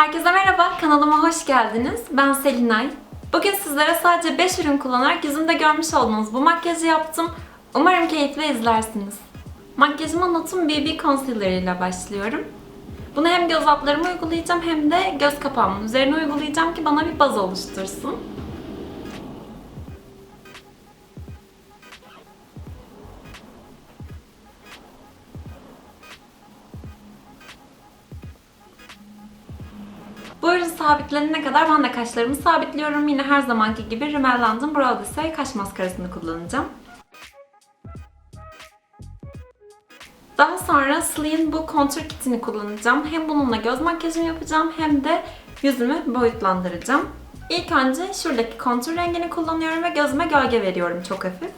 Herkese merhaba, kanalıma hoş geldiniz. Ben Selinay. Bugün sizlere sadece 5 ürün kullanarak yüzümde görmüş olduğunuz bu makyajı yaptım. Umarım keyifle izlersiniz. Makyajıma Not'un BB Concealer ile başlıyorum. Bunu hem göz altlarıma uygulayacağım hem de göz kapağımın üzerine uygulayacağım ki bana bir baz oluştursun. Bu ürün sabitlenene kadar ben de kaşlarımı sabitliyorum. Yine her zamanki gibi Rimmel London Brow kaş maskarasını kullanacağım. Daha sonra Slee'in bu kontür kitini kullanacağım. Hem bununla göz makyajımı yapacağım hem de yüzümü boyutlandıracağım. İlk önce şuradaki kontür rengini kullanıyorum ve gözüme gölge veriyorum çok hafif.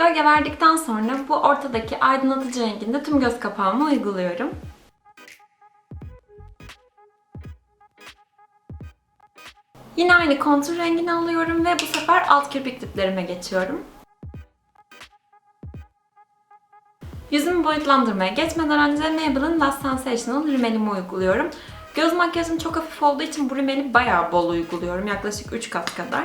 Gölge verdikten sonra bu ortadaki aydınlatıcı renginde tüm göz kapağıma uyguluyorum. Yine aynı kontur rengini alıyorum ve bu sefer alt kirpik diplerime geçiyorum. Yüzümü boyutlandırmaya geçmeden önce Maybelline Last Sensational rimelimi uyguluyorum. Göz makyajım çok hafif olduğu için bu rimeli bayağı bol uyguluyorum. Yaklaşık 3 kat kadar.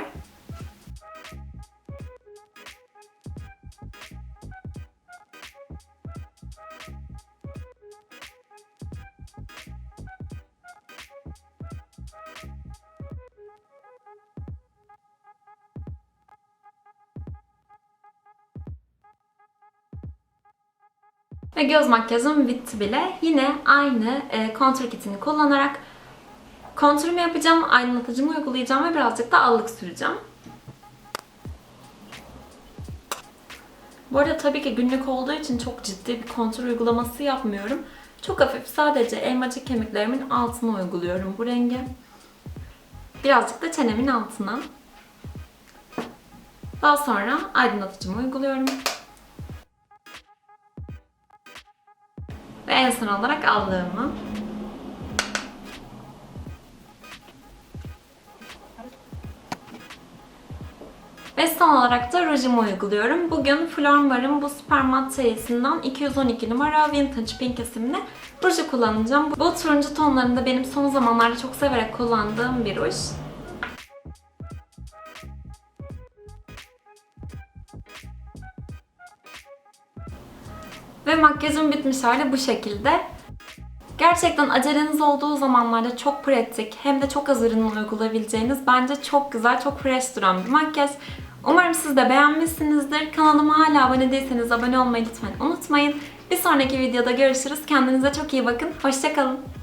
Ve göz makyajım bitti bile. Yine aynı e, kontür kitini kullanarak kontürümü yapacağım, aydınlatıcımı uygulayacağım ve birazcık da allık süreceğim. Bu arada tabii ki günlük olduğu için çok ciddi bir kontür uygulaması yapmıyorum. Çok hafif sadece elmacık kemiklerimin altına uyguluyorum bu rengi. Birazcık da çenemin altına. Daha sonra aydınlatıcımı uyguluyorum. Ve en son olarak allığımı. Ve son olarak da rujumu uyguluyorum. Bugün Flormar'ın bu Super Matte serisinden 212 numara Vintage Pink isimli ruju kullanacağım. Bu turuncu tonlarında benim son zamanlarda çok severek kullandığım bir ruj. Ve makyajım bitmiş hali bu şekilde. Gerçekten aceleniz olduğu zamanlarda çok pratik hem de çok az ürünün uygulayabileceğiniz bence çok güzel, çok fresh duran bir makyaj. Umarım siz de beğenmişsinizdir. Kanalıma hala abone değilseniz abone olmayı lütfen unutmayın. Bir sonraki videoda görüşürüz. Kendinize çok iyi bakın. Hoşçakalın.